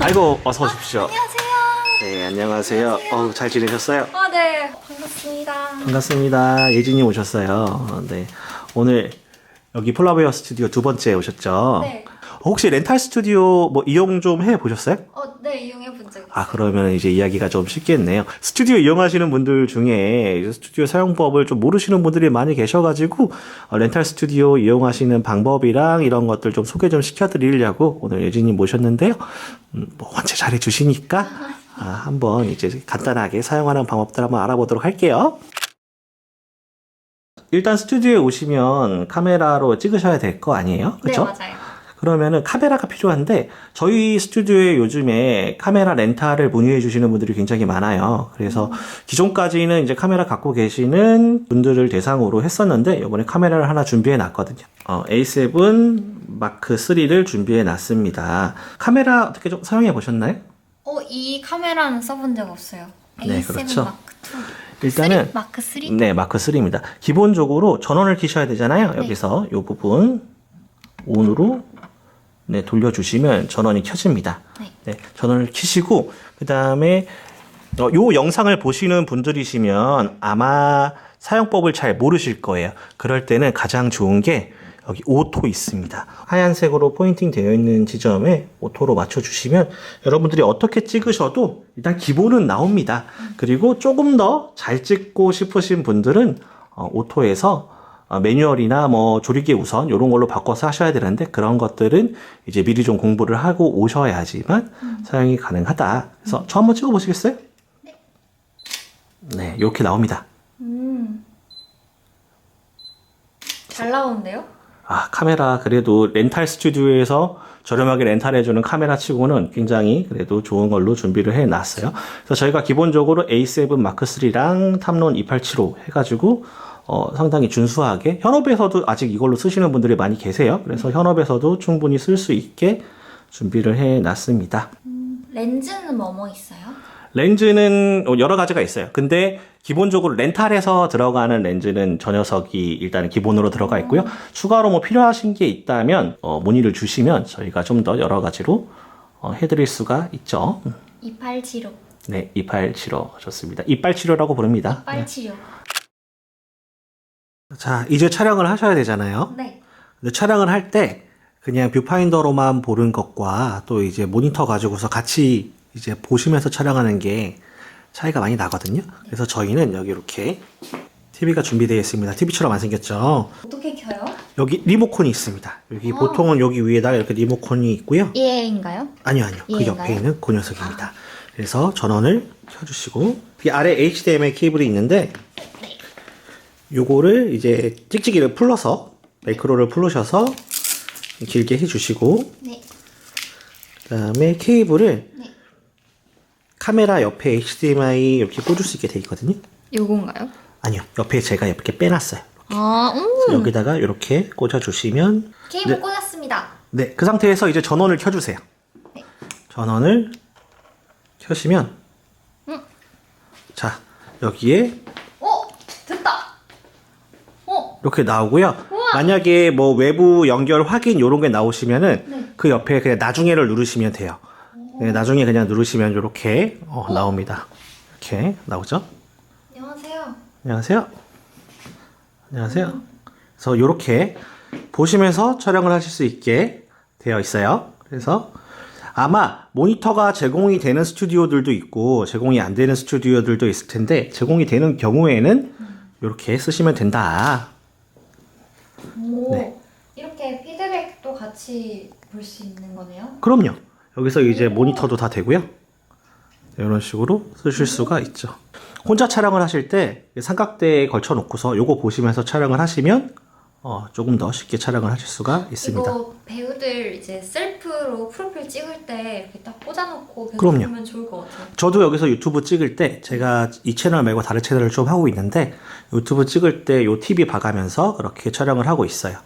아이고 어서 오십시오. 안녕하세요. 네 안녕하세요. 어우 잘 지내셨어요? 아, 네. 반갑습니다. 반갑습니다. 예진님 오셨어요. 네 오늘 여기 폴라베어 스튜디오 두 번째 오셨죠? 네. 혹시 렌탈 스튜디오 뭐 이용 좀 해 보셨어요? 어, 네, 있어요. 아 그러면 이제 이야기가 좀 쉽겠네요. 스튜디오 이용하시는 분들 중에 스튜디오 사용법을 좀 모르시는 분들이 많이 계셔가지고 어, 렌탈 스튜디오 이용하시는 방법이랑 이런 것들 좀 소개 좀 시켜드리려고 오늘 예진님 모셨는데요. 음, 뭐 원체 잘해주시니까 아, 한번 이제 간단하게 사용하는 방법들 한번 알아보도록 할게요. 일단 스튜디오에 오시면 카메라로 찍으셔야 될 거 아니에요? 그렇죠? 네, 맞아요. 그러면은 카메라가 필요한데 저희 스튜디오에 요즘에 카메라 렌탈을 문의해 주시는 분들이 굉장히 많아요. 그래서 기존까지는 이제 카메라 갖고 계시는 분들을 대상으로 했었는데 이번에 카메라를 하나 준비해 놨거든요. 어, A7 마크 3를 준비해 놨습니다. 카메라 어떻게 좀 사용해 보셨나요? 어, 이 카메라는 써본 적 없어요. 네, A7 그렇죠. 마크 2. 일단은 3? 마크 3? 네, 마크 3입니다. 기본적으로 전원을 키셔야 되잖아요. 네. 여기서 이 부분 온으로 네, 돌려주시면 전원이 켜집니다. 네. 네, 전원을 키시고 그 다음에 어, 요 영상을 보시는 분들이시면 아마 사용법을 잘 모르실 거예요. 그럴 때는 가장 좋은 게 여기 오토 있습니다. 하얀색으로 포인팅 되어 있는 지점에 오토로 맞춰주시면 여러분들이 어떻게 찍으셔도 일단 기본은 나옵니다. 그리고 조금 더 잘 찍고 싶으신 분들은 어, 오토에서 어, 매뉴얼이나 뭐 조리개 우선 이런 걸로 바꿔서 하셔야 되는데 그런 것들은 이제 미리 좀 공부를 하고 오셔야지만 사용이 가능하다. 그래서 저 한번 찍어 보시겠어요? 네, 이렇게 나옵니다. 음. 잘 나오는데요? 아, 카메라 그래도 렌탈 스튜디오에서 저렴하게 렌탈해주는 카메라 치고는 굉장히 그래도 좋은 걸로 준비를 해놨어요. 그래서 저희가 기본적으로 A7 마크 3랑 탐론 2875 해가지고 어, 상당히 준수하게 현업에서도 아직 이걸로 쓰시는 분들이 많이 계세요. 그래서 현업에서도 충분히 쓸 수 있게 준비를 해 놨습니다. 렌즈는 뭐뭐 있어요? 렌즈는 여러 가지가 있어요. 근데 기본적으로 렌탈에서 들어가는 렌즈는 저 녀석이 일단 기본으로 들어가 있고요. 추가로 뭐 필요하신 게 있다면 어, 문의를 주시면 저희가 좀 더 여러 가지로 어, 해드릴 수가 있죠. 2875. 네, 이빨 치료 좋습니다. 이빨 치료라고 부릅니다. 빨 치료. 자, 이제 촬영을 하셔야 되잖아요. 네. 근데 촬영을 할 때 그냥 뷰파인더로만 보는 것과 또 이제 모니터 가지고서 같이 이제 보시면서 촬영하는 게 차이가 많이 나거든요. 그래서 저희는 여기 이렇게 TV가 준비되어 있습니다. TV처럼 안 생겼죠. 어떻게 켜요? 여기 리모컨이 있습니다. 여기 아. 보통은 여기 위에다가 이렇게 리모컨이 있고요. 얘인가요? 아니요, 아니요. 그 얘인가요? 옆에 있는 그 녀석입니다. 그래서 전원을 켜주시고 이 아래 HDMI 케이블이 있는데 요거를 이제 찍찍이를 풀러서 매크로를 풀으셔서 길게 해주시고 네. 그다음에 케이블을 네. 카메라 옆에 HDMI 이렇게 꽂을 수 있게 돼 있거든요. 요건가요? 아니요, 옆에 제가 이렇게 빼놨어요. 아, 음. 여기다가 이렇게 꽂아주시면 케이블 네. 꽂았습니다. 네, 그 상태에서 이제 전원을 켜주세요. 네. 전원을 켜시면, 음. 자, 여기에 이렇게 나오고요. 만약에 뭐 외부 연결 확인 이런 게 나오시면은 네. 그 옆에 그냥 나중에를 누르시면 돼요. 네, 나중에 그냥 누르시면 이렇게 어, 나옵니다. 이렇게 나오죠. 안녕하세요. 안녕하세요. 안녕하세요. 그래서 이렇게 보시면서 촬영을 하실 수 있게 되어 있어요. 그래서 아마 모니터가 제공이 되는 스튜디오들도 있고 제공이 안 되는 스튜디오들도 있을 텐데 제공이 되는 경우에는 이렇게 쓰시면 된다. 오, 네. 이렇게 피드백도 같이 볼 수 있는 거네요. 그럼요. 여기서 이제 모니터도 다 되고요. 이런 식으로 쓰실 수가 있죠. 혼자 촬영을 하실 때 삼각대에 걸쳐 놓고서 요거 보시면서 촬영을 하시면 어, 조금 더 쉽게 촬영을 하실 수가 있습니다. 이거 배우들 이제 셀프로 프로필 찍을 때 이렇게 딱 꽂아놓고 계속 그럼요. 보면 좋을 것 같아요. 저도 여기서 유튜브 찍을 때 제가 이 채널 말고 다른 채널을 좀 하고 있는데 유튜브 찍을 때요 TV 봐가면서 그렇게 촬영을 하고 있어요.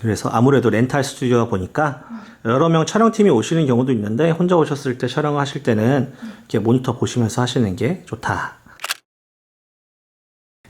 그래서 아무래도 렌탈 스튜디오다 보니까 여러 명 촬영팀이 오시는 경우도 있는데 혼자 오셨을 때 촬영하실 때는 이렇게 모니터 보시면서 하시는 게 좋다.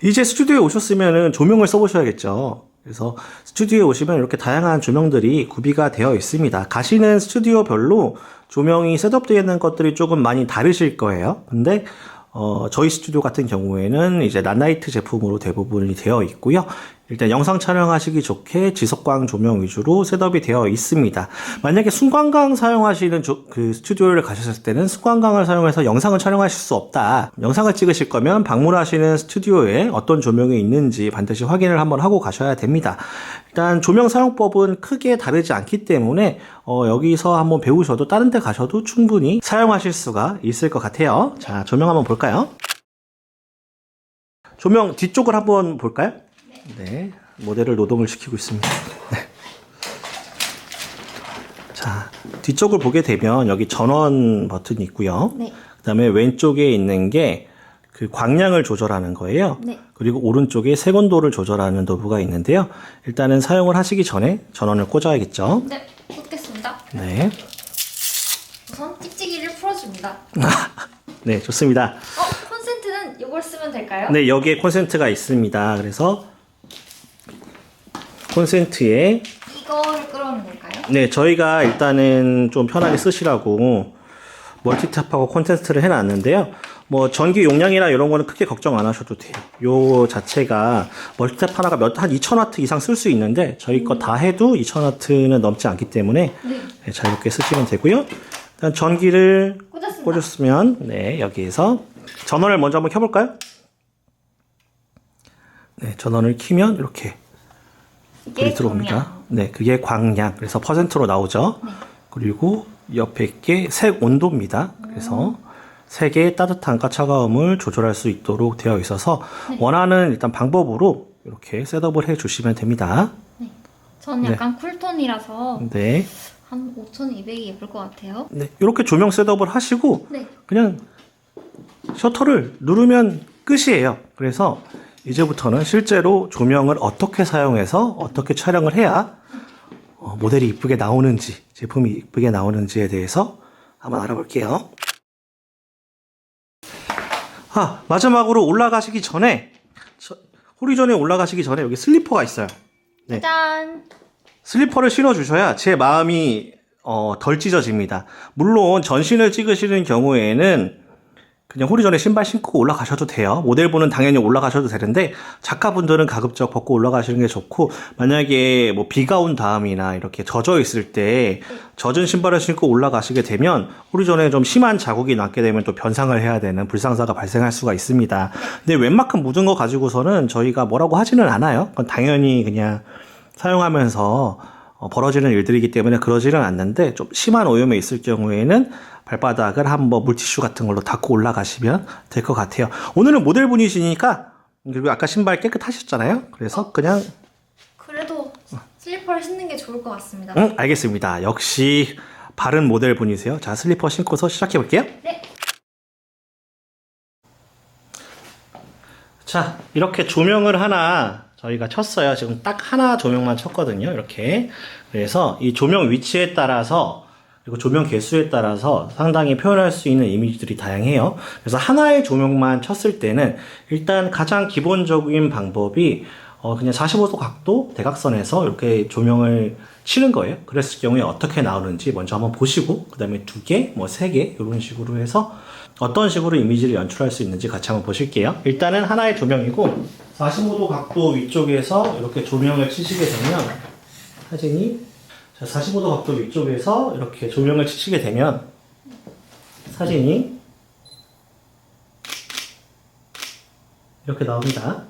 이제 스튜디오에 오셨으면 조명을 써보셔야겠죠. 그래서 스튜디오에 오시면 이렇게 다양한 조명들이 구비가 되어 있습니다. 가시는 스튜디오별로 조명이 셋업되어 있는 것들이 조금 많이 다르실 거예요. 근데 어, 저희 스튜디오 같은 경우에는 이제 낫라이트 제품으로 대부분이 되어 있고요. 일단 영상 촬영하시기 좋게 지석광 조명 위주로 셋업이 되어 있습니다. 만약에 순광광 사용하시는 조- 그 스튜디오를 가셨을 때는 순광광을 사용해서 영상을 촬영하실 수 없다. 영상을 찍으실 거면 방문하시는 스튜디오에 어떤 조명이 있는지 반드시 확인을 한번 하고 가셔야 됩니다. 일단 조명 사용법은 크게 다르지 않기 때문에 어, 여기서 한번 배우셔도 다른 데 가셔도 충분히 사용하실 수가 있을 것 같아요. 자, 조명 한번 볼까요? 조명 뒤쪽을 한번 볼까요? 네. 모델을 노동을 시키고 있습니다. 네. 자, 뒤쪽을 보게 되면 여기 전원 버튼이 있고요. 네. 그다음에 왼쪽에 있는 게 그 광량을 조절하는 거예요. 네. 그리고 오른쪽에 색온도를 조절하는 노브가 있는데요. 일단은 사용을 하시기 전에 전원을 꽂아야겠죠. 네, 꽂겠습니다. 네. 우선 찍찍이를 풀어줍니다. 네, 좋습니다. 어, 콘센트는 이걸 쓰면 될까요? 네, 여기에 콘센트가 있습니다. 그래서 콘센트에 이거를 끌어오면 될까요? 네, 저희가 일단은 좀 편하게 쓰시라고 멀티탭하고 콘텐츠를 해놨는데요. 뭐 전기 용량이나 이런 거는 크게 걱정 안 하셔도 돼요. 요 자체가 멀티탭 하나가 몇 한 2,000W 이상 쓸 수 있는데 저희 거 다 해도 2,000W는 넘지 않기 때문에 네. 네, 자유롭게 쓰시면 되고요. 일단 전기를 꽂았습니다. 꽂았으면 네 여기에서 전원을 먼저 한번 켜볼까요? 네, 전원을 키면 이렇게 불이 들어옵니다. 광량. 네, 그게 광량. 그래서 퍼센트로 나오죠. 그리고 옆에 게 색 온도입니다. 그래서 색의 따뜻함과 차가움을 조절할 수 있도록 되어 있어서 원하는 일단 방법으로 이렇게 셋업을 해 주시면 됩니다. 저는 네. 약간 쿨톤이라서 네. 한 5,200이 예쁠 것 같아요. 네. 이렇게 조명 셋업을 하시고 네. 그냥 셔터를 누르면 끝이에요. 그래서 이제부터는 실제로 조명을 어떻게 사용해서 어떻게 촬영을 해야 어, 모델이 이쁘게 나오는지, 제품이 이쁘게 나오는지에 대해서 한번 알아볼게요. 아, 마지막으로 올라가시기 전에, 저- 호리존에 올라가시기 전에 여기 슬리퍼가 있어요. 네. 짠! 슬리퍼를 신어주셔야 제 마음이 어, 덜 찢어집니다. 물론 전신을 찍으시는 경우에는 그냥 호리존에 신발 신고 올라가셔도 돼요. 모델분은 당연히 올라가셔도 되는데 작가분들은 가급적 벗고 올라가시는 게 좋고 만약에 뭐 비가 온 다음이나 이렇게 젖어 있을 때 젖은 신발을 신고 올라가시게 되면 호리존에 좀 심한 자국이 남게 되면 또 변상을 해야 되는 불상사가 발생할 수가 있습니다. 근데 웬만큼 묻은 거 가지고서는 저희가 뭐라고 하지는 않아요. 그건 당연히 그냥 사용하면서 어, 벌어지는 일들이기 때문에 그러지는 않는데 좀 심한 오염에 있을 경우에는 발바닥을 한번 물티슈 같은 걸로 닦고 올라가시면 될 것 같아요. 오늘은 모델분이시니까 그리고 아까 신발 깨끗하셨잖아요. 그래서 그냥 그래도 슬리퍼를 신는 게 좋을 것 같습니다. 응 알겠습니다. 역시 바른 모델분이세요. 자 슬리퍼 신고서 시작해 볼게요. 네. 자, 이렇게 조명을 하나 저희가 쳤어요. 지금 딱 하나 조명만 쳤거든요. 이렇게. 그래서 이 조명 위치에 따라서 그리고 조명 개수에 따라서 상당히 표현할 수 있는 이미지들이 다양해요. 그래서 하나의 조명만 쳤을 때는 일단 가장 기본적인 방법이 어, 그냥 45도 각도 대각선에서 이렇게 조명을 치는 거예요. 그랬을 경우에 어떻게 나오는지 먼저 한번 보시고, 그 다음에 두 개, 뭐 세 개, 이런 식으로 해서 어떤 식으로 이미지를 연출할 수 있는지 같이 한번 보실게요. 일단은 하나의 조명이고, 45도 각도 위쪽에서 이렇게 조명을 치시게 되면, 사진이, 자, 45도 각도 위쪽에서 이렇게 조명을 치시게 되면, 사진이 이렇게 나옵니다.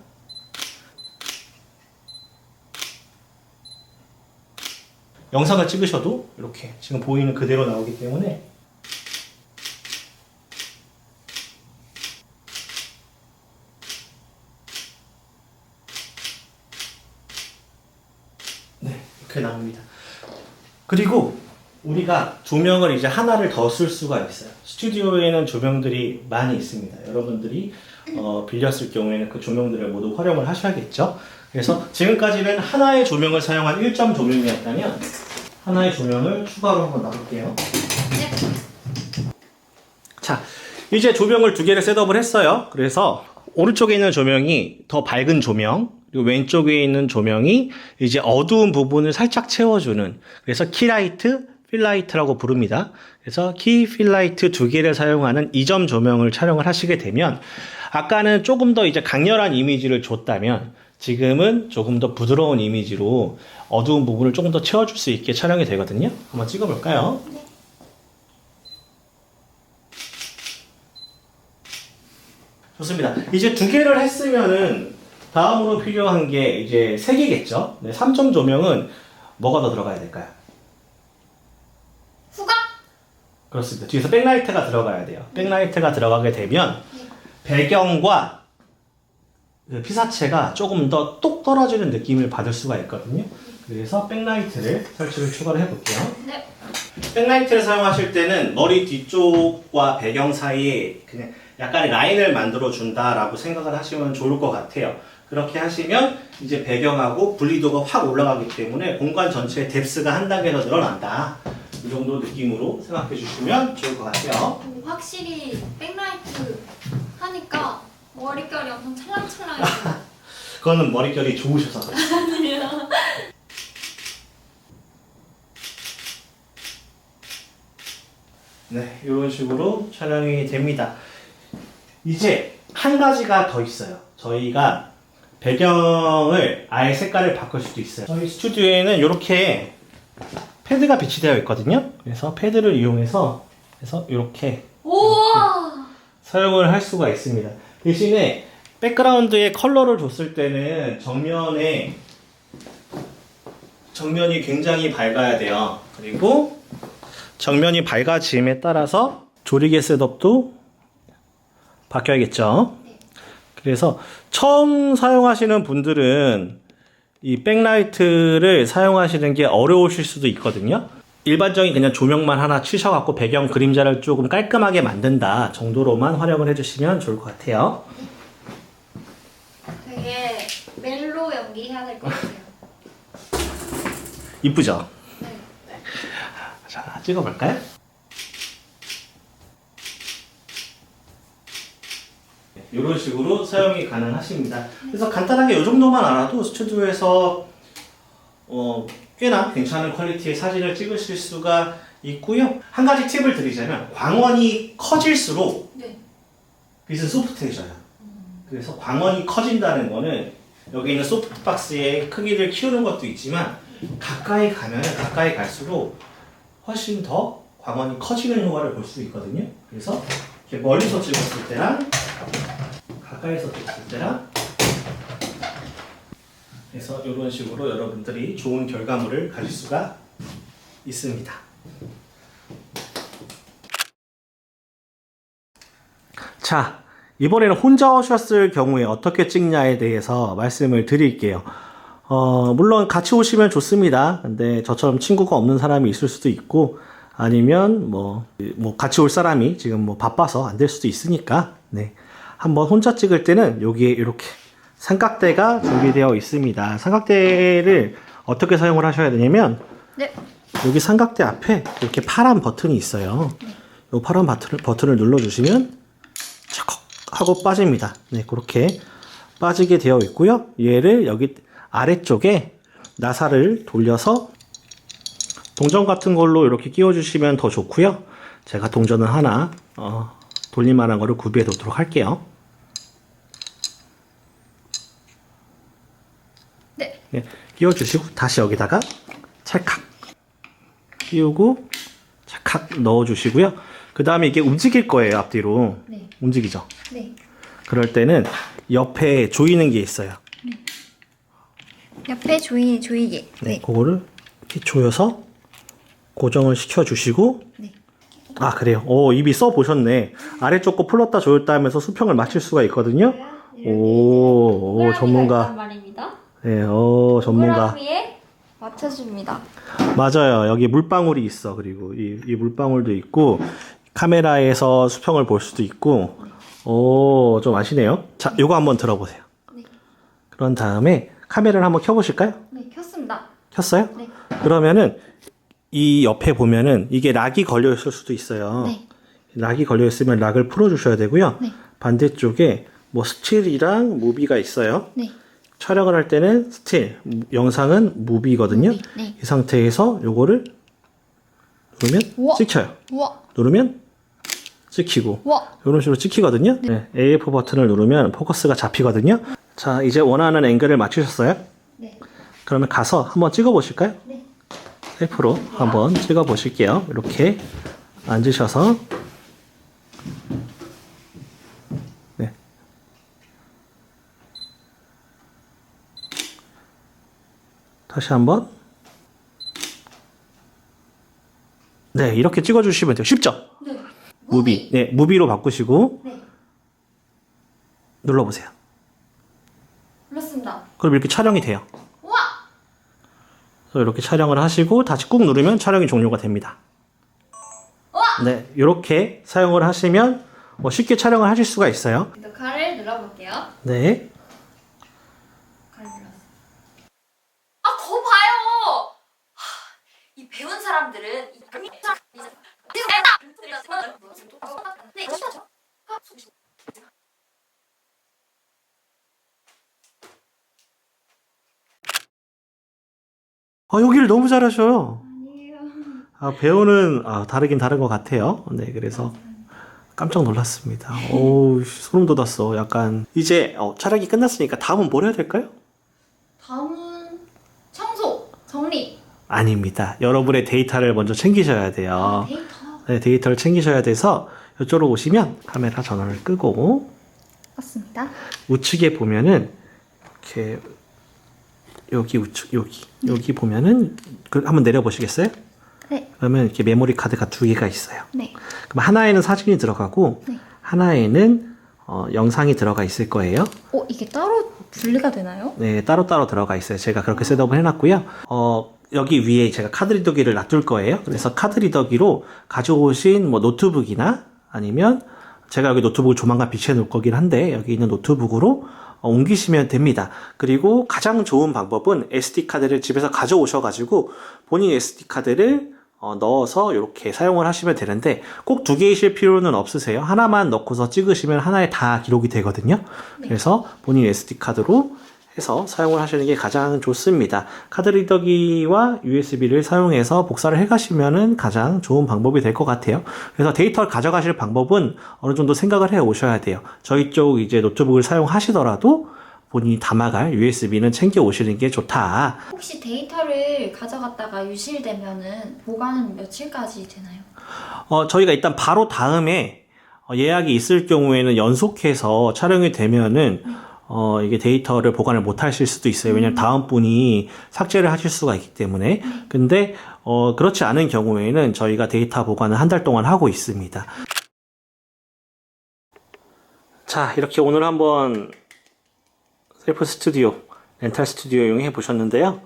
영상을 찍으셔도 이렇게 지금 보이는 그대로 나오기 때문에 네, 나옵니다. 그리고 우리가 조명을 이제 하나를 더 쓸 수가 있어요. 스튜디오에는 조명들이 많이 있습니다. 여러분들이 어, 빌렸을 경우에는 그 조명들을 모두 활용을 하셔야겠죠. 그래서 지금까지는 하나의 조명을 사용한 1점 조명이었다면 하나의 조명을 추가로 한번 놔볼게요. 네. 자, 이제 조명을 두 개를 셋업을 했어요. 그래서 오른쪽에 있는 조명이 더 밝은 조명, 그리고 왼쪽에 있는 조명이 이제 어두운 부분을 살짝 채워주는 그래서 키라이트, 필라이트라고 부릅니다. 그래서 키, 필라이트 두 개를 사용하는 이점 조명을 촬영을 하시게 되면 아까는 조금 더 이제 강렬한 이미지를 줬다면 지금은 조금 더 부드러운 이미지로 어두운 부분을 조금 더 채워줄 수 있게 촬영이 되거든요. 한번 찍어볼까요? 좋습니다. 이제 두 개를 했으면은 다음으로 필요한 게 이제 세 개겠죠. 네, 3점 조명은 뭐가 더 들어가야 될까요? 후각? 그렇습니다. 뒤에서 백라이트가 들어가야 돼요. 백라이트가 들어가게 되면 배경과 그 피사체가 조금 더 똑 떨어지는 느낌을 받을 수가 있거든요. 그래서 백라이트를 설치를 추가를 해볼게요. 네. 백라이트를 사용하실 때는 머리 뒤쪽과 배경 사이에 그냥 약간의 라인을 만들어 준다라고 생각을 하시면 좋을 것 같아요. 그렇게 하시면 이제 배경하고 분리도가 확 올라가기 때문에 공간 전체의 뎁스가 한 단계 더 늘어난다. 이 정도 느낌으로 생각해 주시면 좋을 것 같아요. 오, 확실히 백라이트 하니까 머릿결이 엄청 찰랑찰랑해요. 그거는 머릿결이 좋으셔서 그래요. 네, 이런 식으로 촬영이 됩니다. 이제 한 가지가 더 있어요. 저희가 배경을 아예 색깔을 바꿀 수도 있어요. 저희 스튜디오에는 이렇게 패드가 비치되어 있거든요. 그래서 패드를 이용해서 그래서 이렇게 우와! 사용을 할 수가 있습니다. 대신에 백그라운드에 컬러를 줬을 때는 정면에 정면이 굉장히 밝아야 돼요. 그리고 정면이 밝아짐에 따라서 조리개 셋업도 바뀌어야겠죠. 그래서 처음 사용하시는 분들은 이 백라이트를 사용하시는 게 어려우실 수도 있거든요. 일반적인 그냥 조명만 하나 치셔갖고 배경 그림자를 조금 깔끔하게 만든다 정도로만 활용을 해주시면 좋을 것 같아요. 되게 멜로 연기해야 될 것 같아요. 이쁘죠? 네. 자, 찍어볼까요? 이런 식으로 사용이 가능하십니다. 그래서 간단하게 이 정도만 알아도 스튜디오에서 어, 꽤나 괜찮은 퀄리티의 사진을 찍으실 수가 있고요. 한 가지 팁을 드리자면 광원이 커질수록 네. 빛은 소프트해져요. 그래서 광원이 커진다는 거는 여기 있는 소프트박스의 크기를 키우는 것도 있지만 가까이 가면 가까이 갈수록 훨씬 더 광원이 커지는 효과를 볼 수 있거든요. 그래서 이렇게 멀리서 찍었을 때랑 가까이서 찍었을 때랑 그래서 이런 식으로 여러분들이 좋은 결과물을 가질 수가 있습니다. 자, 이번에는 혼자 오셨을 경우에 어떻게 찍냐에 대해서 말씀을 드릴게요. 어, 물론 같이 오시면 좋습니다. 근데 저처럼 친구가 없는 사람이 있을 수도 있고, 아니면 뭐, 뭐 같이 올 사람이 지금 뭐 바빠서 안 될 수도 있으니까, 네. 한번 혼자 찍을 때는 여기에 이렇게 삼각대가 준비되어 있습니다. 삼각대를 어떻게 사용을 하셔야 되냐면, 네. 여기 삼각대 앞에 이렇게 파란 버튼이 있어요. 이 파란 버튼을, 버튼을 눌러주시면 척 하고 빠집니다. 네, 그렇게 빠지게 되어 있고요. 얘를 여기 아래쪽에 나사를 돌려서 동전 같은 걸로 이렇게 끼워주시면 더 좋고요. 제가 동전을 하나 어, 돌릴만한 거를 구비해 두도록 할게요. 네. 예, 끼워주시고 다시 여기다가 찰칵 끼우고 찰칵 넣어주시고요. 그 다음에 이게 움직일 거예요 앞뒤로 네. 움직이죠. 네. 그럴 때는 옆에 조이는 게 있어요. 옆에 조이, 조이개. 네, 그거를 이렇게 조여서 고정을 시켜주시고 네. 아 그래요. 오 입이 써 보셨네. 아래쪽 거 풀었다 조였다 하면서 수평을 맞출 수가 있거든요. 오, 오 전문가. 말입니다. 네, 오 전문가. 호랑이에 맞춰줍니다. 맞아요. 여기 물방울이 있어. 그리고 이, 이 물방울도 있고 카메라에서 수평을 볼 수도 있고 오, 좀 아시네요. 자, 요거 한번 들어보세요. 네. 그런 다음에 카메라를 한번 켜보실까요? 네, 켰습니다. 켰어요? 네. 그러면은 이 옆에 보면은 이게 락이 걸려 있을 수도 있어요. 네. 락이 걸려 있으면 락을 풀어 주셔야 되고요. 네. 반대쪽에 뭐 스틸이랑 무비가 있어요. 네. 촬영을 할 때는 스틸, 영상은 무비거든요. 무비, 네. 이 상태에서 요거를 누르면 우와. 찍혀요. 우와, 누르면 찍히고 우와. 이런 식으로 찍히거든요. 네, AF 버튼을 누르면 포커스가 잡히거든요. 자, 이제 원하는 앵글을 맞추셨어요? 네. 그러면 가서 한번 찍어 보실까요? 네. 셀프로 한번 찍어 보실게요. 이렇게 앉으셔서 다시 한번 네, 이렇게 찍어 주시면 돼요. 쉽죠? 네. 무비. 네, 무비로 바꾸시고 네. 눌러 보세요. 눌렀습니다. 그럼 이렇게 촬영이 돼요. 우와! 그래서 이렇게 촬영을 하시고 다시 꾹 누르면 촬영이 종료가 됩니다. 네, 이렇게 사용을 하시면 뭐 쉽게 촬영을 하실 수가 있어요. 또 칼을 눌러볼게요. 네, 칼 눌렀어. 아, 거 봐요! 하, 이 배운 사람들은 이 네, 아 여기를 너무 잘하셔요. 아니에요. 아 배우는 아, 다르긴 다른 것 같아요. 네, 그래서 깜짝 놀랐습니다. 오, 소름 돋았어. 약간 이제 어, 촬영이 끝났으니까 다음은 뭘 해야 될까요? 다음은 청소, 정리, 아닙니다. 여러분의 데이터를 먼저 챙기셔야 돼요. 데이터. 네, 데이터를 챙기셔야 돼서 이쪽으로 오시면 카메라 전원을 끄고 맞습니다. 우측에 보면은 이렇게 여기 우측 여기 여기 보면은 그 한번 내려 보시겠어요? 네. 그러면 이렇게 메모리 카드가 두 개가 있어요. 네. 그럼 하나에는 사진이 들어가고 네. 하나에는 어, 영상이 들어가 있을 거예요. 어, 이게 따로 분리가 되나요? 네, 따로따로 들어가 있어요. 제가 그렇게 셋업을 해놨고요. 어, 여기 위에 제가 카드 리더기를 놔둘 거예요. 그래서 카드 리더기로 가져오신 뭐 노트북이나 아니면 제가 여기 노트북을 조만간 비치해 놓을 거긴 한데 여기 있는 노트북으로 어, 옮기시면 됩니다. 그리고 가장 좋은 방법은 SD 카드를 집에서 가져오셔가지고 본인 SD 카드를 어, 넣어서 이렇게 사용을 하시면 되는데 꼭 두 개이실 필요는 없으세요. 하나만 넣고서 찍으시면 하나에 다 기록이 되거든요. 네. 그래서 본인 SD 카드로 해서 사용을 하시는 게 가장 좋습니다. 카드 리더기와 USB를 사용해서 복사를 해가시면은 가장 좋은 방법이 될 것 같아요. 그래서 데이터를 가져가실 방법은 어느 정도 생각을 해 오셔야 돼요. 저희 쪽 이제 노트북을 사용하시더라도 본인이 담아갈 USB는 챙겨 오시는 게 좋다. 혹시 데이터를 가져갔다가 유실되면은 보관은 며칠까지 되나요? 어, 저희가 일단 바로 다음에 어, 예약이 있을 경우에는 연속해서 촬영이 되면은 어, 이게 데이터를 보관을 못 하실 수도 있어요. 왜냐면 다음 분이 삭제를 하실 수가 있기 때문에. 근데, 어, 그렇지 않은 경우에는 저희가 데이터 보관을 한 달 동안 하고 있습니다. 자, 이렇게 오늘 한번 셀프 스튜디오, 렌탈 스튜디오 이용해 보셨는데요.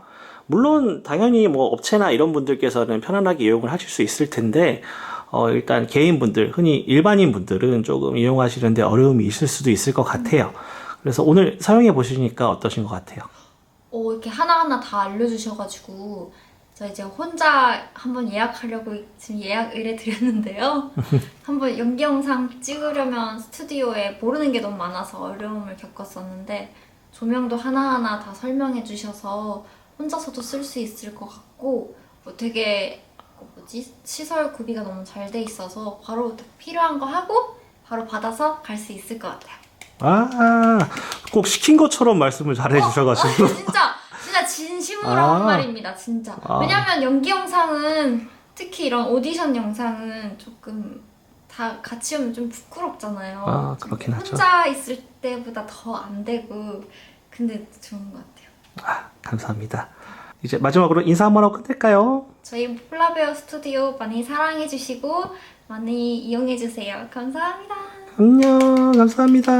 물론 당연히 뭐 업체나 이런 분들께서는 편안하게 이용을 하실 수 있을 텐데 어, 일단 개인분들, 흔히 일반인 분들은 조금 이용하시는데 어려움이 있을 수도 있을 것 같아요. 그래서 오늘 사용해 보시니까 어떠신 것 같아요? 어, 이렇게 하나하나 다 알려주셔가지고 저 이제 혼자 한번 예약하려고 지금 예약 의뢰 드렸는데요. 한번 연기 영상 찍으려면 스튜디오에 모르는 게 너무 많아서 어려움을 겪었었는데 조명도 하나하나 다 설명해 주셔서 혼자서도 쓸 수 있을 것 같고 뭐 되게 그 뭐지 시설 구비가 너무 잘 돼 있어서 바로 필요한 거 하고 바로 받아서 갈 수 있을 것 같아요. 아, 꼭 시킨 것처럼 말씀을 잘 해주셔가지고. 진짜 진짜 진심으로 아. 한 말입니다 진짜 아. 왜냐면 연기 영상은 특히 이런 오디션 영상은 조금 다 같이 오면 좀 부끄럽잖아요 아, 그렇긴 하죠. 혼자 있을 때보다 더 안 되고 근데 좋은 것 같아요 아, 감사합니다. 이제 마지막으로 인사 한번 하고 끝낼까요? 저희 폴라베어 스튜디오 많이 사랑해 주시고 많이 이용해 주세요 감사합니다 안녕, 감사합니다.